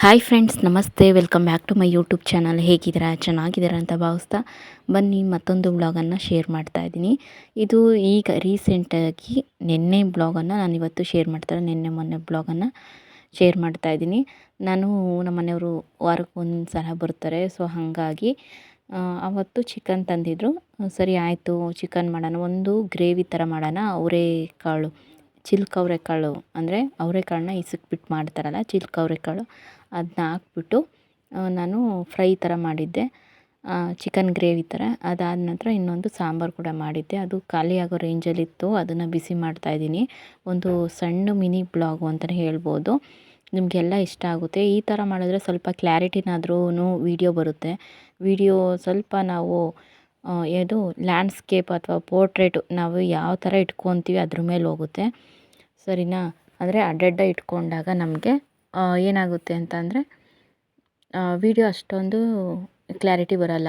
Hi friends ನಮಸ್ತೆ. Welcome back to my YouTube channel ಹೇಗಿದ್ದೀರಾ? ಚೆನ್ನಾಗಿದ್ದೀರಾ ಅಂತ ಭಾವಿಸ್ತಾ ಬನ್ನಿ, ಮತ್ತೊಂದು ಬ್ಲಾಗನ್ನು ಶೇರ್ ಮಾಡ್ತಾ ಇದ್ದೀನಿ. ಇದು ಈಗ ರೀಸೆಂಟಾಗಿ ನಿನ್ನೆ ಬ್ಲಾಗನ್ನು ನಾನು ಇವತ್ತು ಶೇರ್ ಮಾಡ್ತಾರೆ ನಿನ್ನೆ ಮೊನ್ನೆ ಬ್ಲಾಗನ್ನು ಶೇರ್ ಮಾಡ್ತಾ ಇದ್ದೀನಿ. ನಾನು ನಮ್ಮ ಮನೆಯವರು ವಾರಕ್ಕೆ ಒಂದು ಸಲ ಬರ್ತಾರೆ. ಸೊ ಹಾಗಾಗಿ ಅವತ್ತು ಚಿಕನ್ ತಂದಿದ್ರು. ಸರಿ ಆಯಿತು ಚಿಕನ್ ಮಾಡೋಣ. ಒಂದು ಗ್ರೇವಿ ಥರ ಮಾಡೋಣ. ಅವರೆಕಾಳು, ಚಿಲ್ಕ ಅವರೆಕಾಳು ಅಂದರೆ ಅವರೆಕಾಳನ್ನ ಇಸಕ್ಬಿಟ್ಟು ಮಾಡ್ತಾರಲ್ಲ, ಚಿಲ್ಕ ಅವರೆಕಾಳು. ಅದನ್ನ ಹಾಕ್ಬಿಟ್ಟು ನಾನು ಫ್ರೈ ಥರ ಮಾಡಿದ್ದೆ. ಚಿಕನ್ ಗ್ರೇವಿ ಥರ ಅದಾದ ನಂತರ ಇನ್ನೊಂದು ಸಾಂಬಾರು ಕೂಡ ಮಾಡಿದ್ದೆ. ಅದು ಖಾಲಿ ಆಗೋ ರೇಂಜಲ್ಲಿತ್ತು ಅದನ್ನು ಬಿಸಿ ಮಾಡ್ತಾಯಿದ್ದೀನಿ ಒಂದು ಸಣ್ಣ ಮಿನಿ ಬ್ಲಾಗು ಅಂತಲೇ ಹೇಳ್ಬೋದು. ನಿಮಗೆಲ್ಲ ಇಷ್ಟ ಆಗುತ್ತೆ. ಈ ಥರ ಮಾಡಿದ್ರೆ ಸ್ವಲ್ಪ ಕ್ಲ್ಯಾರಿಟಿನಾದ್ರೂ ವೀಡಿಯೋ ಬರುತ್ತೆ. ವೀಡಿಯೋ ಸ್ವಲ್ಪ ನಾವು ಇದು ಲ್ಯಾಂಡ್ಸ್ಕೇಪ್ ಅಥವಾ ಪೋರ್ಟ್ರೇಟು ನಾವು ಯಾವ ಥರ ಇಟ್ಕೊತೀವಿ ಅದ್ರ ಮೇಲೆ ಹೋಗುತ್ತೆ. ಸರಿನಾ? ಅಂದರೆ ಅಡ್ಡಡ್ಡ ಇಟ್ಕೊಂಡಾಗ ನಮಗೆ ಏನಾಗುತ್ತೆ ಅಂತ ಅಂದರೆ ವೀಡಿಯೋ ಅಷ್ಟೊಂದು ಕ್ಲಾರಿಟಿ ಬರಲ್ಲ.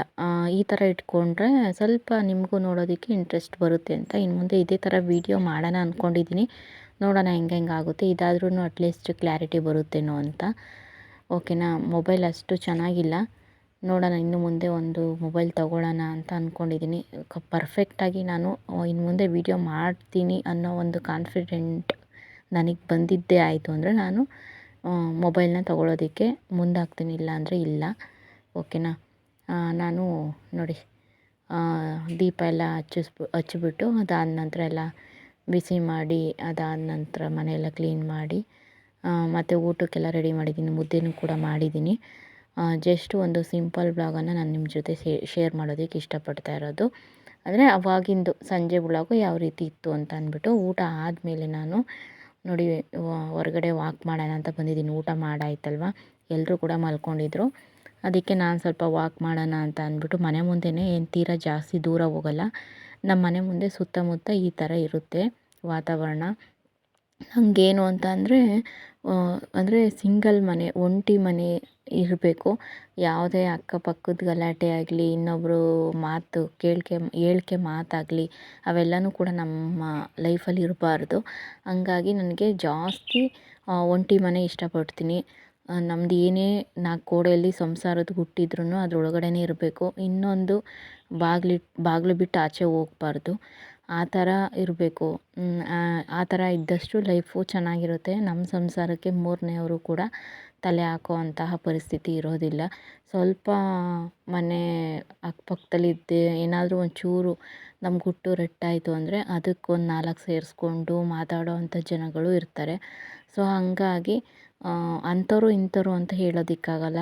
ಈ ಥರ ಇಟ್ಕೊಂಡ್ರೆ ಸ್ವಲ್ಪ ನಿಮಗೂ ನೋಡೋದಕ್ಕೆ ಇಂಟ್ರೆಸ್ಟ್ ಬರುತ್ತೆ ಅಂತ ಇನ್ನು ಮುಂದೆ ಇದೇ ಥರ ವೀಡಿಯೋ ಮಾಡೋಣ ಅಂದ್ಕೊಂಡಿದ್ದೀನಿ ನೋಡೋಣ ಹೆಂಗೆ ಹೆಂಗೆ ಆಗುತ್ತೆ ಇದಾದ್ರೂ ಅಟ್ಲೀಸ್ಟ್ ಕ್ಲಾರಿಟಿ ಬರುತ್ತೇನೋ ಅಂತ. ಓಕೆನಾ ಮೊಬೈಲ್ ಅಷ್ಟು ಚೆನ್ನಾಗಿಲ್ಲ. ನೋಡೋಣ, ಇನ್ನು ಮುಂದೆ ಒಂದು ಮೊಬೈಲ್ ತೊಗೊಳ್ಳೋಣ ಅಂತ ಅಂದ್ಕೊಂಡಿದ್ದೀನಿ ಕ ಪರ್ಫೆಕ್ಟಾಗಿ ನಾನು ಇನ್ನು ಮುಂದೆ ವೀಡಿಯೋ ಮಾಡ್ತೀನಿ ಅನ್ನೋ ಒಂದು ಕಾನ್ಫಿಡೆಂಟ್ ನನಗೆ ಬಂದಿದ್ದೇ ಆಯಿತು ಅಂದರೆ ನಾನು ಮೊಬೈಲ್ನ ತೊಗೊಳೋದಕ್ಕೆ ಮುಂದಾಗ್ತೀನಿ ಇಲ್ಲ ಅಂದರೆ ಇಲ್ಲ. ಓಕೆನಾ? ನಾನು ನೋಡಿ ದೀಪ ಎಲ್ಲ ಹಚ್ಚಿಸ್ ಹಚ್ಚಿಬಿಟ್ಟು ಅದಾದ ನಂತರ ಎಲ್ಲ ಬಿಸಿ ಮಾಡಿ, ಅದಾದ ನಂತರ ಮನೆಯೆಲ್ಲ ಕ್ಲೀನ್ ಮಾಡಿ ಮತ್ತು ಊಟಕ್ಕೆಲ್ಲ ರೆಡಿ ಮಾಡಿದ್ದೀನಿ, ಮುದ್ದೆನೂ ಕೂಡ ಮಾಡಿದ್ದೀನಿ. ಜಸ್ಟ್ ಒಂದು ಸಿಂಪಲ್ ಬ್ಲಾಗನ್ನು ನಾನು ನಿಮ್ಮ ಜೊತೆ ಶೇರ್ ಮಾಡೋದಕ್ಕೆ ಇಷ್ಟಪಡ್ತಾ ಇರೋದು. ಅಂದರೆ ಅವಾಗಿಂದು ಸಂಜೆ ಬ್ಲಾಗು ಯಾವ ರೀತಿ ಇತ್ತು ಅಂತ ಅಂದ್ಬಿಟ್ಟು ಊಟ ಆದಮೇಲೆ ನಾನು ನೋಡಿ ಹೊರಗಡೆ ವಾಕ್ ಮಾಡೋಣ ಅಂತ ಬಂದಿದ್ದೀನಿ. ಊಟ ಮಾಡಾಯ್ತಲ್ವ? ಎಲ್ಲರೂ ಕೂಡ ಮಲ್ಕೊಂಡಿದ್ರು. ಅದಕ್ಕೆ ನಾನು ಸ್ವಲ್ಪ ವಾಕ್ ಮಾಡೋಣ ಅಂತ ಅಂದ್ಬಿಟ್ಟು ಮನೆ ಮುಂದೆನೇ ಏನು ತೀರಾ ಜಾಸ್ತಿ ದೂರ ಹೋಗಲ್ಲ. ನಮ್ಮ ಮನೆ ಮುಂದೆ ಸುತ್ತಮುತ್ತ ಈ ಥರ ಇರುತ್ತೆ ವಾತಾವರಣ. ನನಗೇನು ಅಂತ ಅಂದರೆ ಅಂದರೆ ಸಿಂಗಲ್ ಮನೆ, ಒಂಟಿ ಮನೆ ಇರಬೇಕು. ಯಾವುದೇ ಅಕ್ಕಪಕ್ಕದ ಗಲಾಟೆ ಆಗಲಿ ಇನ್ನೊಬ್ಬರು ಮಾತು ಕೇಳಿಕೆ, ಹೇಳಿಕೆ ಮಾತಾಗಲಿ, ಅವೆಲ್ಲನೂ ಕೂಡ ನಮ್ಮ ಲೈಫಲ್ಲಿ ಇರಬಾರ್ದು. ಹಂಗಾಗಿ ನನಗೆ ಜಾಸ್ತಿ ಒಂಟಿ ಮನೆ ಇಷ್ಟಪಡ್ತೀನಿ. ನಮ್ದು ಏನೇ ನಾಲ್ಕು ಕೋಡೆಯಲ್ಲಿ ಸಂಸಾರದ ಹುಟ್ಟಿದ್ರೂ ಅದ್ರೊಳಗಡೆನೇ ಇರಬೇಕು. ಇನ್ನೊಂದು ಬಾಗ್ಲಿಟ್ಟು ಬಾಗಿಲು ಬಿಟ್ಟು ಆಚೆ ಹೋಗ್ಬಾರ್ದು. ಆ ಥರ ಇರಬೇಕು. ಆ ಥರ ಇದ್ದಷ್ಟು ಲೈಫು ಚೆನ್ನಾಗಿರುತ್ತೆ. ನಮ್ಮ ಸಂಸಾರಕ್ಕೆ ಮೂರನೆಯವರು ಕೂಡ ತಲೆ ಹಾಕುವಂತಹ ಪರಿಸ್ಥಿತಿ ಇರೋದಿಲ್ಲ. ಸ್ವಲ್ಪ ಮನೆ ಅಕ್ಕಪಕ್ಕದಲ್ಲಿದ್ದೆ, ಏನಾದರೂ ಒಂಚೂರು ನಮ್ಮ ಗುಟ್ಟು ರಟ್ಟಾಯಿತು ಅಂದರೆ ಅದಕ್ಕೊಂದು ನಾಲ್ಕು ಸೇರಿಸ್ಕೊಂಡು ಮಾತಾಡೋ ಜನಗಳು ಇರ್ತಾರೆ. ಸೊ, ಹಾಗಾಗಿ ಅಂಥವ್ರು ಇಂಥವ್ರು ಅಂತ ಹೇಳೋದಕ್ಕಾಗಲ್ಲ.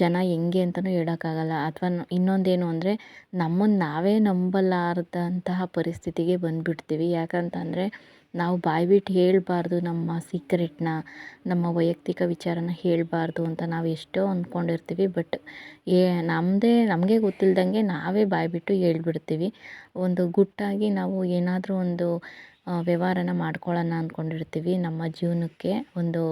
ಜನ ಹೆಂಗೆ ಅಂತಲೂ ಹೇಳೋಕ್ಕಾಗಲ್ಲ. ಅಥವಾ ಇನ್ನೊಂದೇನು ಅಂದರೆ ನಮ್ಮನ್ನು ನಾವೇ ನಂಬಲಾರದಂತಹ ಪರಿಸ್ಥಿತಿಗೆ ಬಂದುಬಿಡ್ತೀವಿ. ಯಾಕಂತಂದರೆ ನಾವು ಬಾಯ್ಬಿಟ್ಟು ಹೇಳಬಾರ್ದು ನಮ್ಮ ಸೀಕ್ರೆಟ್ನ ನಮ್ಮ ವೈಯಕ್ತಿಕ ವಿಚಾರನ ಹೇಳಬಾರ್ದು ಅಂತ ನಾವು ಎಷ್ಟೋ ಅಂದ್ಕೊಂಡಿರ್ತೀವಿ ಬಟ್ ಏ ನಮ್ಮದೇ ನಮಗೆ ಗೊತ್ತಿಲ್ದಂಗೆ ನಾವೇ ಬಾಯ್ಬಿಟ್ಟು ಹೇಳ್ಬಿಡ್ತೀವಿ. ಒಂದು ಗುಟ್ಟಾಗಿ ನಾವು ಏನಾದರೂ ಒಂದು ವ್ಯವಹಾರನ ಮಾಡ್ಕೊಳ್ಳೋಣ ಅಂದ್ಕೊಂಡಿರ್ತೀವಿ ನಮ್ಮ ಜೀವನಕ್ಕೆ ಒಂದು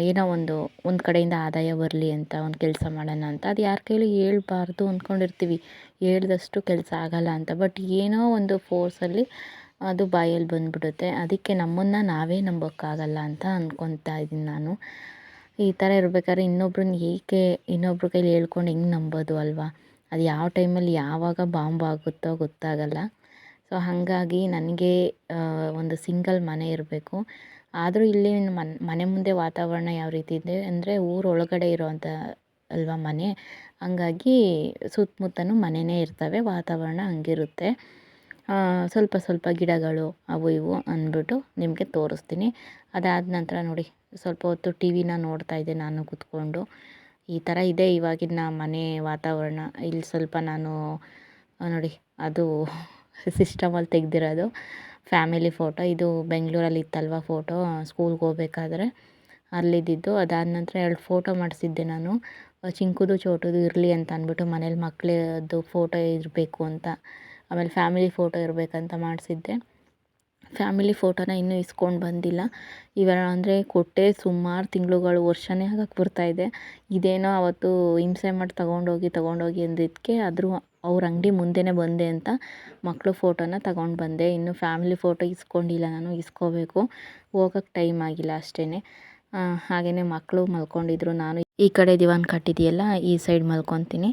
ಏನೋ ಒಂದು ಒಂದು ಕಡೆಯಿಂದ ಆದಾಯ ಬರಲಿ ಅಂತ ಒಂದು ಕೆಲಸ ಮಾಡೋಣ ಅಂತ. ಅದು ಯಾರ ಕೈಲೂ ಹೇಳ್ಬಾರ್ದು ಅಂದ್ಕೊಂಡಿರ್ತೀವಿ ಹೇಳ್ದಷ್ಟು ಕೆಲಸ ಆಗಲ್ಲ ಅಂತ. ಬಟ್ ಏನೋ ಒಂದು ಫೋರ್ಸಲ್ಲಿ ಅದು ಬಾಯಲ್ಲಿ ಬಂದುಬಿಡುತ್ತೆ. ಅದಕ್ಕೆ ನಮ್ಮನ್ನು ನಾವೇ ನಂಬೋಕ್ಕಾಗಲ್ಲ ಅಂತ ಅಂದ್ಕೊತಾ ಇದ್ದೀನಿ ನಾನು. ಈ ಥರ ಇರ್ಬೇಕಾದ್ರೆ ಇನ್ನೊಬ್ರನ್ನ ಏಕೆ, ಇನ್ನೊಬ್ರ ಕೈಲಿ ಹೇಳ್ಕೊಂಡು ಹೆಂಗೆ ನಂಬೋದು ಅಲ್ವಾ? ಅದು ಯಾವ ಟೈಮಲ್ಲಿ ಯಾವಾಗ ಬಾಂಬ್ ಆಗುತ್ತೋ ಗೊತ್ತಾಗಲ್ಲ. ಸೊ ಹಾಗಾಗಿ ನನಗೆ ಒಂದು ಸಿಂಗಲ್ ಮನೆ ಇರಬೇಕು. ಆದರೂ ಇಲ್ಲಿ ಮನ್, ಮನೆ ಮುಂದೆ ವಾತಾವರಣ ಯಾವ ರೀತಿ ಇದೆ ಅಂದರೆ ಊರೊಳಗಡೆ ಇರೋವಂಥ ಅಲ್ವಾ ಮನೆ, ಹಂಗಾಗಿ ಸುತ್ತಮುತ್ತಲೂ ಮನೆಯೇ ಇರ್ತವೆ, ವಾತಾವರಣ ಹಂಗಿರುತ್ತೆ. ಸ್ವಲ್ಪ ಸ್ವಲ್ಪ ಗಿಡಗಳು ಅವು ಇವು ಅಂದ್ಬಿಟ್ಟು ನಿಮಗೆ ತೋರಿಸ್ತೀನಿ. ಅದಾದ ನಂತರ ನೋಡಿ, ಸ್ವಲ್ಪ ಹೊತ್ತು ಟಿ ವಿನ ನೋಡ್ತಾ ಇದ್ದೆ ನಾನು ಕೂತ್ಕೊಂಡು. ಈ ಥರ ಇದೆ ಇವಾಗಿನ ಮನೆ ವಾತಾವರಣ. ಇಲ್ಲಿ ಸ್ವಲ್ಪ ನಾನು ನೋಡಿ, ಅದು ಸಿಸ್ಟಮಲ್ಲಿ ತೆಗೆದಿರೋದು. ಫ್ಯಾಮಿಲಿ ಫೋಟೋ ಇದು ಬೆಂಗಳೂರಲ್ಲಿ ಇತ್ತಲ್ವ ಫೋಟೋ ಸ್ಕೂಲ್ಗೆ ಹೋಗ್ಬೇಕಾದ್ರೆ ಅಲ್ಲಿದ್ದಿದ್ದು. ಅದಾದ ನಂತರ ಎರಡು ಫೋಟೋ ಮಾಡಿಸಿದ್ದೆ ನಾನು. ಚಿಂಕುದು ಚೋಟುದು ಇರಲಿ ಅಂತ ಅಂದ್ಬಿಟ್ಟು ಮನೇಲಿ ಮಕ್ಕಳದ್ದು ಫೋಟೋ ಇರಬೇಕು ಅಂತ. ಆಮೇಲೆ ಫ್ಯಾಮಿಲಿ ಫೋಟೋ ಇರಬೇಕಂತ ಮಾಡಿಸಿದ್ದೆ. ಫ್ಯಾಮಿಲಿ ಫೋಟೋನ ಇನ್ನೂ ಇಸ್ಕೊಂಡು ಬಂದಿಲ್ಲ. ಇವರ ಅಂದರೆ ಕೊಟ್ಟೆ ಸುಮಾರು ತಿಂಗಳುಗಳು, ವರ್ಷನೇ ಆಗಕ್ಕೆ ಬರ್ತಾಯಿದೆ ಇದೇನೋ ಅವತ್ತು ಹಿಂಸೆ ಮಾಡಿ ತಗೊಂಡೋಗಿ ತಗೊಂಡೋಗಿ ಅಂದಿದ್ದಕ್ಕೆ ಆದರೂ ಅವ್ರ ಅಂಗಡಿ ಮುಂದೆನೇ ಬಂದೆ ಅಂತ ಮಕ್ಕಳು ಫೋಟೋನ ತಗೊಂಡು ಬಂದೆ. ಇನ್ನು ಫ್ಯಾಮಿಲಿ ಫೋಟೋ ಇಸ್ಕೊಂಡಿಲ್ಲ ನಾನು, ಇಸ್ಕೋಬೇಕು. ಹೋಗೋಕ್ಕೆ ಟೈಮ್ ಆಗಿಲ್ಲ ಅಷ್ಟೇ ಹಾಗೆಯೇ ಮಕ್ಕಳು ಮಲ್ಕೊಂಡಿದ್ರು, ನಾನು ಈ ಕಡೆ ದಿವಾನ್ ಕಟ್ಟಿದೆಯಲ್ಲ, ಈ ಸೈಡ್ ಮಲ್ಕೊತೀನಿ.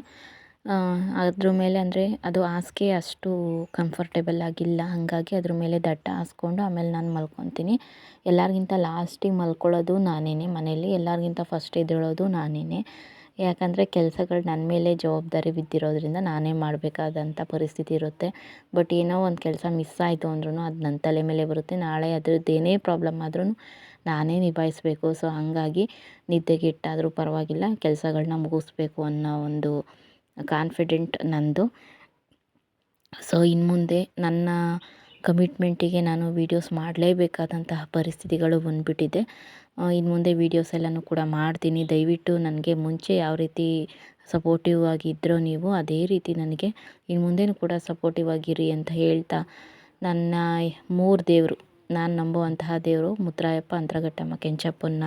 ಅದ್ರ ಮೇಲೆ ಅಂದರೆ ಅದು ಹಾಸ್ಗೆ ಅಷ್ಟು ಕಂಫರ್ಟೇಬಲ್ ಆಗಿಲ್ಲ. ಹಾಗಾಗಿ ಅದ್ರ ಮೇಲೆ ದಟ್ಟ ಹಾಸ್ಕೊಂಡು ಆಮೇಲೆ ನಾನು ಮಲ್ಕೊತೀನಿ. ಎಲ್ಲರಿಗಿಂತ ಲಾಸ್ಟಿಗೆ ಮಲ್ಕೊಳ್ಳೋದು ನಾನೇ ಮನೇಲಿ ಎಲ್ಲರಿಗಿಂತ ಫಸ್ಟ್ ಎದ್ದೇಳೋದು ನಾನೇ ಯಾಕಂದರೆ ಕೆಲಸಗಳು ನನ್ನ ಮೇಲೆ ಜವಾಬ್ದಾರಿ ಬಿದ್ದಿರೋದ್ರಿಂದ ನಾನೇ ಮಾಡಬೇಕಾದಂಥ ಪರಿಸ್ಥಿತಿ ಇರುತ್ತೆ. ಬಟ್ ಏನೋ ಒಂದು ಕೆಲಸ ಮಿಸ್ ಆಯಿತು ಅಂದ್ರೂ ಅದು ನನ್ನ ತಲೆ ಮೇಲೆ ಬರುತ್ತೆ. ನಾಳೆ ಅದ್ರದ್ದು ಏನೇ ಪ್ರಾಬ್ಲಮ್ ಆದ್ರೂ ನಾನೇ ನಿಭಾಯಿಸಬೇಕು. ಸೊ ಹಾಗಾಗಿ ನಿದ್ದೆಗೆಟ್ಟಾದರೂ ಪರವಾಗಿಲ್ಲ. ಕೆಲಸಗಳನ್ನ ಮುಗಿಸ್ಬೇಕು ಅನ್ನೋ ಒಂದು ಕಾನ್ಫಿಡೆಂಟ್ ನನ್ನದು ಸೊ ಇನ್ನು ಮುಂದೆ ನನ್ನ ಕಮಿಟ್ಮೆಂಟಿಗೆ ನಾನು ವೀಡಿಯೋಸ್ ಮಾಡಲೇಬೇಕಾದಂತಹ ಪರಿಸ್ಥಿತಿಗಳು ಬಂದುಬಿಟ್ಟಿದೆ. ಇನ್ನು ಮುಂದೆ ವೀಡಿಯೋಸ್ ಎಲ್ಲನೂ ಕೂಡ ಮಾಡ್ತೀನಿ. ದಯವಿಟ್ಟು ನನಗೆ ಮುಂಚೆ ಯಾವ ರೀತಿ ಸಪೋರ್ಟಿವ್ ಆಗಿದ್ದರೋ ನೀವು ಅದೇ ರೀತಿ ನನಗೆ ಇನ್ನು ಮುಂದೆನೂ ಕೂಡ ಸಪೋರ್ಟಿವ್ ಆಗಿರಿ ಅಂತ ಹೇಳ್ತಾ ನನ್ನ ಮೂರು ದೇವರು, ನಾನು ನಂಬುವಂತಹ ದೇವರು ಮುದ್ರಾಯಪ್ಪ ಅಂತರಘಟ್ಟಮ್ಮ, ಕೆಂಚಪ್ಪನ್ನ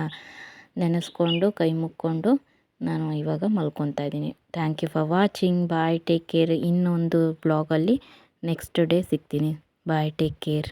ನೆನೆಸ್ಕೊಂಡು, ಕೈ ಮುಕ್ಕೊಂಡು ನಾನು ಇವಾಗ ಮಲ್ಕೊತಾ ಇದ್ದೀನಿ. Thank you for watching bye take care ಇನ್ನೊಂದು ಬ್ಲಾಗಲ್ಲಿ ನೆಕ್ಸ್ಟ್ ಡೇ ಸಿಗ್ತೀನಿ. ಬಾಯ್ ಟೇಕ್ ಕೇರ್